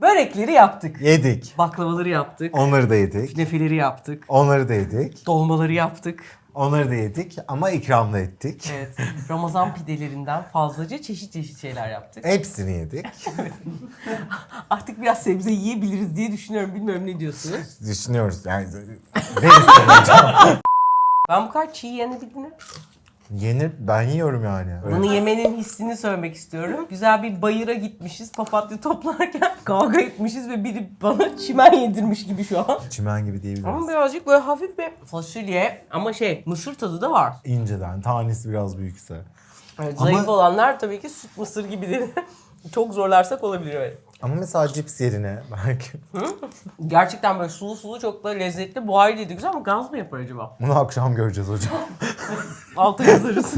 Börekleri yaptık. Yedik. Baklavaları yaptık. Onları da yedik. Künefeleri yaptık. Onları da yedik. Dolmaları yaptık. Onları da yedik ama ikram da ettik. Evet. Ramazan pidelerinden fazlaca çeşit çeşit şeyler yaptık. Hepsini yedik. Artık biraz sebze yiyebiliriz diye düşünüyorum. Bilmiyorum ne diyorsunuz? Düşünüyoruz yani. Ne isteyeceğim? Ben bu kadar çiğ yenebildiğini Yenir ben yiyorum yani. Bunu yemenin hissini söylemek istiyorum. Güzel bir bayıra gitmişiz papatya toplarken kavga etmişiz ve biri bana çimen yedirmiş gibi şu an. Çimen gibi diyebiliriz. Ama birazcık böyle hafif bir fasulye ama şey mısır tadı da var. İnceden. Tanesi biraz büyükse. Evet, Ama- Zayıf olanlar tabii ki süt mısır gibileri. Çok zorlarsak olabilir evet. Ama mesela cips yerine belki Gerçekten böyle sulu sulu çok da lezzetli. Bu ayrıydı güzel ama gaz mı yapar acaba? bunu akşam göreceğiz hocam. Alta yazarız.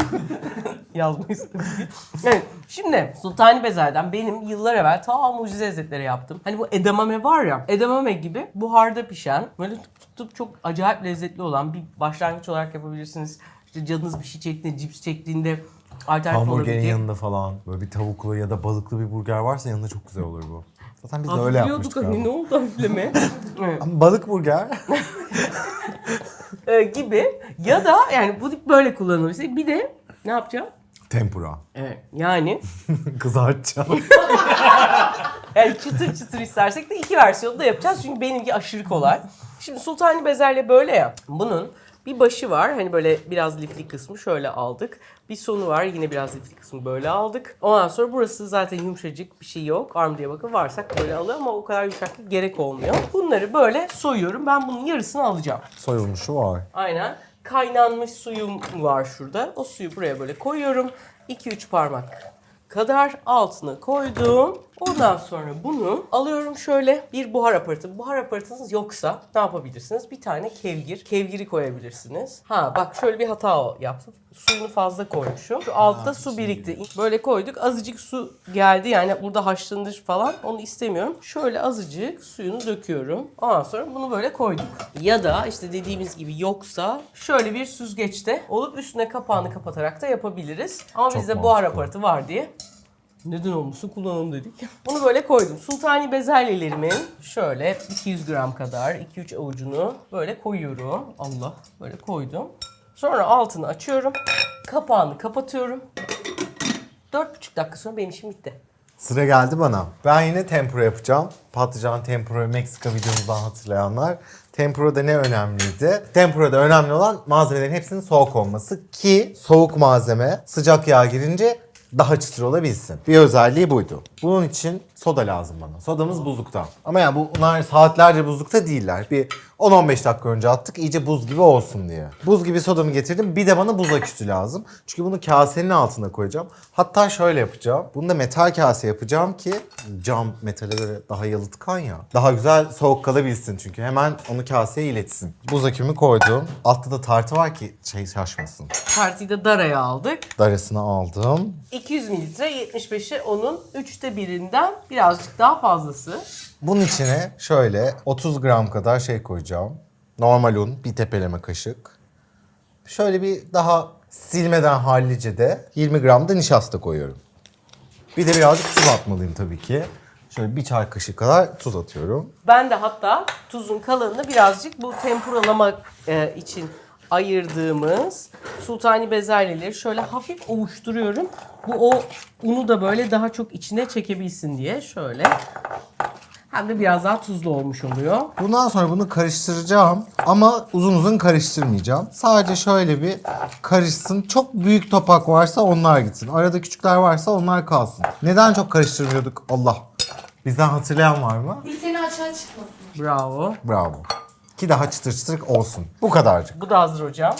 Yazmayız tabii ki. Evet, şimdi Sultani Bezer'den benim yıllar evvel ta mucize lezzetleri yaptım. Hani bu edamame var ya, edamame gibi buharda pişen, böyle tıp tıp tıp çok acayip lezzetli olan bir başlangıç olarak yapabilirsiniz. İşte canınız bir şey çektiğinde, cips çektiğinde alternatif Hamburgerin olabilecek. yanında falan böyle bir tavuklu ya da balıklı bir burger varsa yanında çok güzel olur bu. Zaten biz de öyle yapmıştık hani ne oldu hafifleme? evet. Ama balık burger Ee, gibi ya da yani bu tip böyle kullanılabilir. Bir de ne yapacağım? tempura. Evet yani Kızartacağım. Yani çıtır çıtır istersek de iki versiyonu da yapacağız. Çünkü benimki aşırı kolay. Şimdi sultani bezelye böyle ya. Bunun bir başı var. Hani böyle biraz lifli kısmı şöyle aldık. Bir sonu var. Yine biraz lifli kısmı böyle aldık. Ondan sonra burası zaten yumuşacık bir şey yok. Arm diye bakın varsak böyle alır ama o kadar yumuşaklık gerek olmuyor. Bunları böyle soyuyorum. Ben bunun yarısını alacağım. Soyulmuşu var. Aynen. Kaynanmış suyum var şurada. O suyu buraya böyle koyuyorum. 2-3 parmak kadar altına koydum. Ondan sonra bunu alıyorum şöyle bir buhar aparatı. Buhar aparatınız yoksa ne yapabilirsiniz? Bir tane kevgir. Kevgiri koyabilirsiniz. Ha bak şöyle bir hata yaptım. Suyunu fazla koymuşum. Şu altta su birikti. Böyle koyduk. Azıcık su geldi. Yani burada haşlanır falan. Onu istemiyorum. Şöyle azıcık suyunu döküyorum. Ondan sonra bunu böyle koyduk. Ya da işte dediğimiz gibi yoksa şöyle bir süzgeçte olup üstüne kapağını kapatarak da yapabiliriz. Ama Çok bizde buhar aparatı var diye neden olmasın kullanalım dedik. Bunu böyle koydum. Sultani bezelyelerimin şöyle 200 gram kadar 2-3 avucunu böyle koyuyorum. Allah böyle koydum. Sonra altını açıyorum. Kapağını kapatıyorum. 4,5 dakika sonra benim işim bitti. Sıra geldi bana. Ben yine tempura yapacağım. Patlıcan tempura Meksika videomuzdan hatırlayanlar. Tempura'da ne önemliydi? Tempura'da önemli olan malzemelerin hepsinin soğuk olması ki soğuk malzeme sıcak yağ girince daha çıtır olabilsin. Bir özelliği buydu. Bunun için soda lazım bana. Sodamız buzlukta. Ama yani bunlar saatlerce buzlukta değiller. Bir 10-15 dakika önce attık iyice buz gibi olsun diye. Buz gibi sodamı getirdim. Bir de bana buz aküsü lazım. Çünkü bunu kasenin altına koyacağım. Hatta şöyle yapacağım. Bunu da metal kase yapacağım ki cam metale göre daha yalıtkan ya. Daha güzel soğuk kalabilsin çünkü. Hemen onu kaseye iletsin. Buz akümü koydum. Altta da tartı var ki şey şaşmasın. Partiyi de daraya aldık. Darasını aldım. 200 mililitre 75'i onun 3'te birinden birazcık daha fazlası. Bunun içine şöyle 30 gram kadar şey koyacağım. Normal un, bir tepeleme kaşık. Şöyle bir daha silmeden hallice de 20 gram da nişasta koyuyorum. Bir de birazcık tuz atmalıyım tabii ki. Şöyle bir çay kaşığı kadar tuz atıyorum. Ben de hatta tuzun kalanını birazcık bu tempuralama e, için ayırdığımız sultani bezelyeleri şöyle hafif ovuşturuyorum. Bu o unu da böyle daha çok içine çekebilsin diye şöyle. Hem de biraz daha tuzlu olmuş oluyor. Bundan sonra bunu karıştıracağım ama uzun uzun karıştırmayacağım. Sadece şöyle bir karışsın. Çok büyük topak varsa onlar gitsin. Arada küçükler varsa onlar kalsın. Neden çok karıştırmıyorduk? Allah. Bizden hatırlayan var mı? Bir seni açığa çıkmasın. Bravo. Bravo. Ki daha çıtır çıtır olsun. Bu kadarcık. Bu da hazır hocam.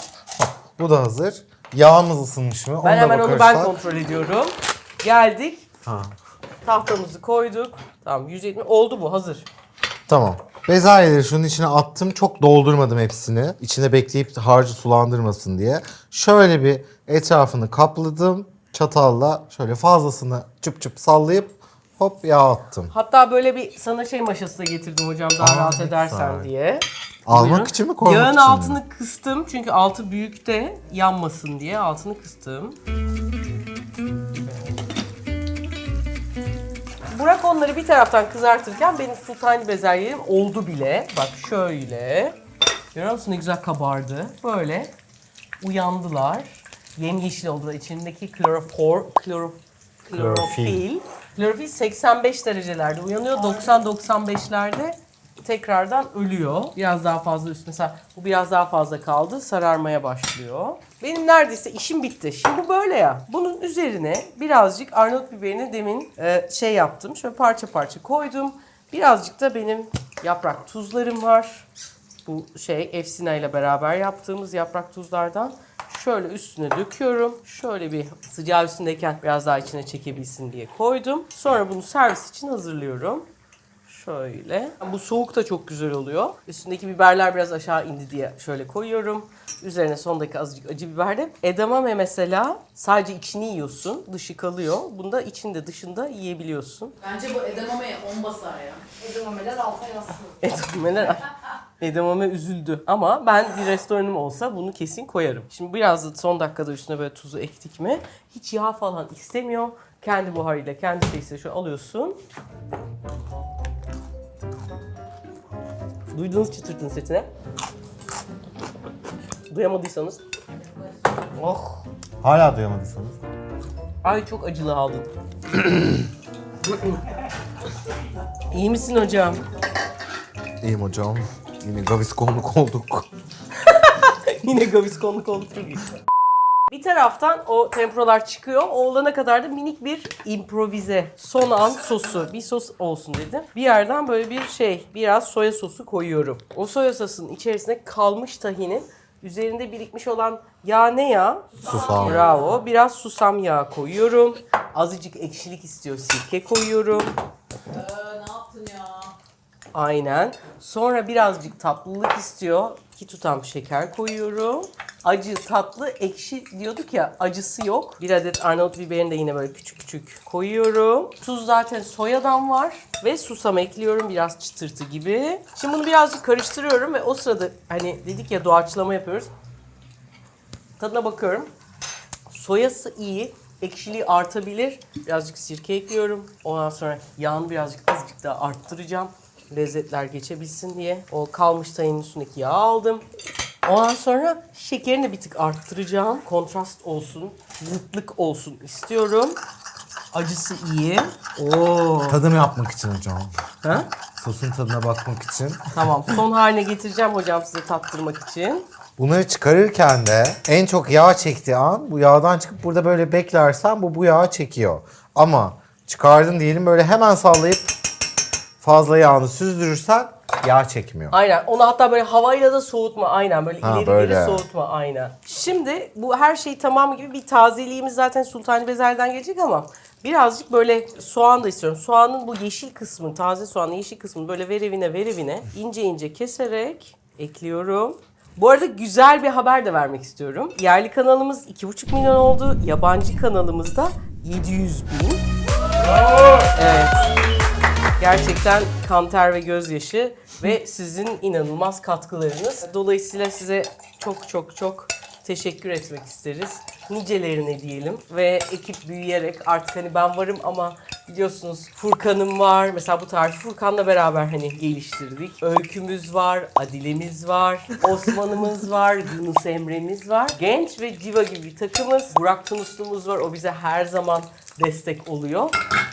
Bu da hazır. Yağımız ısınmış mı? Ben da hemen onu ben bakarsak- kontrol ediyorum. Geldik. Ha. Tahtamızı koyduk. Tamam 170 oldu bu hazır. Tamam. Bezelyeleri şunun içine attım. Çok doldurmadım hepsini. İçine bekleyip harcı sulandırmasın diye. Şöyle bir etrafını kapladım. Çatalla şöyle fazlasını çıp çıp sallayıp hop yağ attım. Hatta böyle bir sana şey maşası da getirdim hocam daha Aa, rahat edersen güzel. diye. Almak Buyurun. için mi koymak Yağın için mi? altını kıstım çünkü altı büyükte yanmasın diye altını kıstım. Burak onları bir taraftan kızartırken benim sultani bezelyelerim oldu bile. Bak şöyle. Görüyor musun ne güzel kabardı. Böyle uyandılar. Yemyeşil oldular. İçindeki klorofor, kloro, klorofil. Klorofil 85 derecelerde uyanıyor. 90-95'lerde tekrardan ölüyor. Biraz daha fazla üst. Mesela bu biraz daha fazla kaldı. Sararmaya başlıyor. Benim neredeyse işim bitti. Şimdi bu böyle ya. Bunun üzerine birazcık Arnavut biberini demin e, şey yaptım. Şöyle parça parça koydum. Birazcık da benim yaprak tuzlarım var. Bu şey Efsina ile beraber yaptığımız yaprak tuzlardan. Şöyle üstüne döküyorum. Şöyle bir sıcağı üstündeyken biraz daha içine çekebilsin diye koydum. Sonra bunu servis için hazırlıyorum. Şöyle. Bu soğuk da çok güzel oluyor. Üstündeki biberler biraz aşağı indi diye şöyle koyuyorum. Üzerine son dakika azıcık acı biber de. Edamame mesela sadece içini yiyorsun. Dışı kalıyor. Bunda içinde dışında yiyebiliyorsun. Bence bu edamamaya 10 basar ya. Edamameler alta yazsın. Edamame, edamame üzüldü. Ama ben bir restoranım olsa bunu kesin koyarım. Şimdi biraz da son dakikada üstüne böyle tuzu ektik mi hiç yağ falan istemiyor. Kendi buharıyla, kendi şeysiyle şöyle alıyorsun. Duydunuz çıtırtın sesini. Duyamadıysanız. Oh. Hala duyamadıysanız. Ay çok acılı aldın. İyi misin hocam? İyiyim hocam. Yine gaviskonluk olduk. Yine gaviskonluk olduk çok iyi. Bir taraftan o tempuralar çıkıyor. O olana kadar da minik bir improvize son an sosu. Bir sos olsun dedim. Bir yerden böyle bir şey, biraz soya sosu koyuyorum. O soya sosunun içerisine kalmış tahinin üzerinde birikmiş olan yağ ne yağ? Susam. Bravo. Biraz susam yağı koyuyorum. Azıcık ekşilik istiyor. Sirke koyuyorum. Ee, ne yaptın ya? Aynen. Sonra birazcık tatlılık istiyor. İki tutam şeker koyuyorum. Acı, tatlı, ekşi diyorduk ya acısı yok. Bir adet Arnavut biberini de yine böyle küçük küçük koyuyorum. Tuz zaten soyadan var. Ve susam ekliyorum biraz çıtırtı gibi. Şimdi bunu birazcık karıştırıyorum ve o sırada hani dedik ya doğaçlama yapıyoruz. Tadına bakıyorum. Soyası iyi. Ekşiliği artabilir. Birazcık sirke ekliyorum. Ondan sonra yağını birazcık azıcık daha arttıracağım. Lezzetler geçebilsin diye. O kalmış tayının üstündeki yağı aldım. Ondan sonra şekerini de bir tık arttıracağım. Kontrast olsun, zıtlık olsun istiyorum. Acısı iyi. Oo. Tadım yapmak için hocam. Ha? Sosun tadına bakmak için. Tamam. Son haline getireceğim hocam size tattırmak için. Bunları çıkarırken de en çok yağ çektiği an bu yağdan çıkıp burada böyle beklersen bu bu yağı çekiyor. Ama çıkardın diyelim böyle hemen sallayıp fazla yağını süzdürürsen yağ çekmiyor. Aynen. Onu hatta böyle havayla da soğutma. Aynen. Böyle Ha, ileri böyle. geri soğutma. Aynen. Şimdi bu her şey tamam gibi bir tazeliğimiz zaten sultani bezelden gelecek ama birazcık böyle soğan da istiyorum. Soğanın bu yeşil kısmı, taze soğanın yeşil kısmını böyle verevine verevine ince ince keserek ekliyorum. Bu arada güzel bir haber de vermek istiyorum. Yerli kanalımız 2,5 milyon oldu. Yabancı kanalımız da 700 bin. Evet. Gerçekten kan ter ve gözyaşı ve sizin inanılmaz katkılarınız. Dolayısıyla size çok çok çok teşekkür etmek isteriz. Nicelerine diyelim ve ekip büyüyerek artık hani ben varım ama biliyorsunuz Furkan'ım var. Mesela bu tarifi Furkan'la beraber hani geliştirdik. Öykümüz var, Adile'miz var, Osman'ımız var, Yunus Emre'miz var. Genç ve Civa gibi bir takımız. Burak Tunuslu'muz var. O bize her zaman destek oluyor.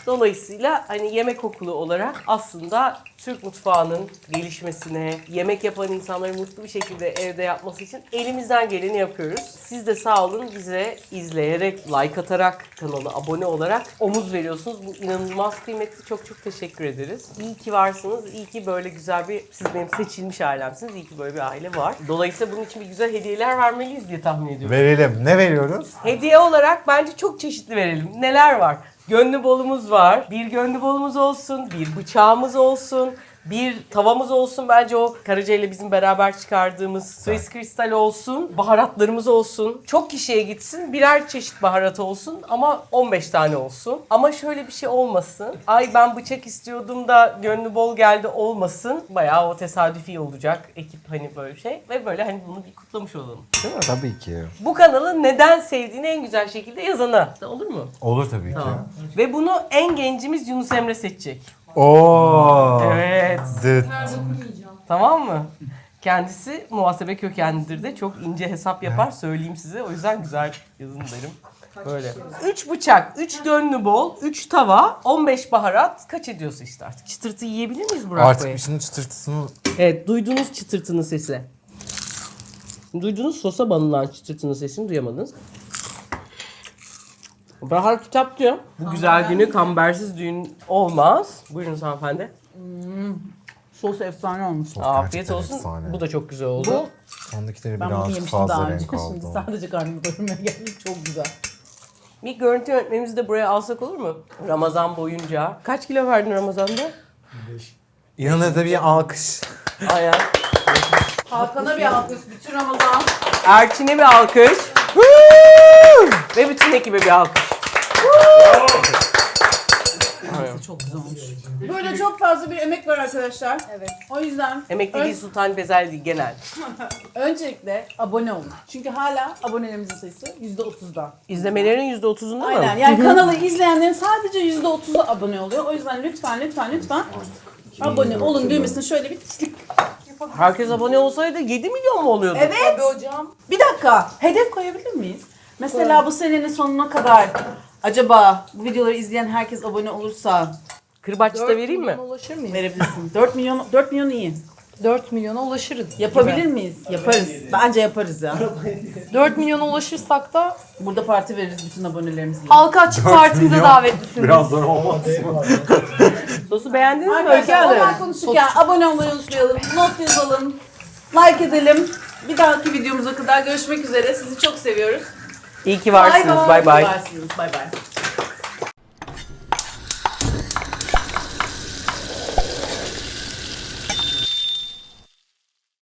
Dolayısıyla hani yemek okulu olarak aslında Türk mutfağının gelişmesine, yemek yapan insanların mutlu bir şekilde evde yapması için elimizden geleni yapıyoruz. Siz de sağ olun bize izleyerek, like atarak, kanala abone olarak omuz veriyorsunuz. Bu inanılmaz kıymetli. Çok çok teşekkür ederiz. İyi ki varsınız. İyi ki böyle güzel bir, siz benim seçilmiş ailemsiniz. İyi ki böyle bir aile var. Dolayısıyla bunun için bir güzel hediyeler vermeliyiz diye tahmin ediyorum. Verelim. Ne veriyoruz? Hediye olarak bence çok çeşitli verelim. Neler var? Gönlü bolumuz var. Bir gönlü bolumuz olsun, bir bıçağımız olsun, Bir tavamız olsun bence o Karaca ile bizim beraber çıkardığımız Swiss Crystal olsun. Baharatlarımız olsun. Çok kişiye gitsin. Birer çeşit baharat olsun ama 15 tane olsun. Ama şöyle bir şey olmasın. Ay ben bıçak istiyordum da gönlü bol geldi olmasın. Bayağı o tesadüfi olacak. Ekip hani böyle şey. Ve böyle hani bunu bir kutlamış olalım. Değil mi? Tabii ki. Bu kanalı neden sevdiğini en güzel şekilde yazana. Olur mu? Olur tabii ki. Ve bunu en gencimiz Yunus Emre seçecek. Oo. Evet. Dıt. Tamam mı? Kendisi muhasebe kökenlidir de çok ince hesap yapar söyleyeyim size. O yüzden güzel yazın derim. Böyle. 3 bıçak, 3 gönlü bol, 3 tava, 15 baharat. Kaç ediyorsa işte artık. Çıtırtı yiyebilir miyiz Burak Artık Bey? bir şeyin çıtırtısını Evet, duydunuz çıtırtının sesi. Duydunuz sosa banılan çıtırtının sesini duyamadınız. Bahar kitapçı. Bu güzel günü kambersiz düğün olmaz. Buyurunuz hanımefendi. Sos efsane olmuş. Sos Afiyet gerçekten olsun. efsane. Bu da çok güzel oldu. Bu Sondakileri ben bunu biraz yemiştim daha fazla önce. renk Şimdi aldı. sadece karnımı doyurmaya geldim. Çok güzel. Bir görüntü yönetmenimizi de buraya alsak olur mu? Ramazan boyunca. Kaç kilo verdin Ramazan'da? Yanına da bir alkış. Aynen. Hakan'a bir alkış. Bütün Ramazan. Erçin'e bir alkış. Ve bütün ekibe bir alkış. Çok güzel olmuş. Böyle çok fazla bir emek var arkadaşlar. Evet. O yüzden Emekli değil Sultan Bezel değil genel. öncelikle abone olun. Çünkü hala abonelerimizin sayısı %30'da. İzlemelerin %30'unda mı? Aynen. Yani kanalı izleyenlerin sadece %30'u abone oluyor. O yüzden lütfen lütfen lütfen abone olun düğmesine şöyle bir tıklık. Herkes abone olsaydı 7 milyon mu oluyordu? Evet. hocam. Bir dakika. Hedef koyabilir miyiz? Mesela bu senenin sonuna kadar acaba bu videoları izleyen herkes abone olursa Kırbaçta vereyim mi? ulaşır mıyız? verebilirsin. 4 milyon 4 milyon iyi. 4 milyona ulaşırız. Yapabilir miyiz? Yaparız. Bence yaparız ya. 4 milyona ulaşırsak da Burada parti veririz bütün abonelerimizle. halka açık partimize davetlisiniz. Birazdan olmaz mı? Sosu beğendiniz mi Öykü Arkadaşlar Hanım? onlar konuşurken abone olmayı unutmayalım. Not yazalım. Like edelim. Bir dahaki videomuza kadar görüşmek üzere. Sizi çok seviyoruz. İyi ki varsınız. Bay bay. Bay bay.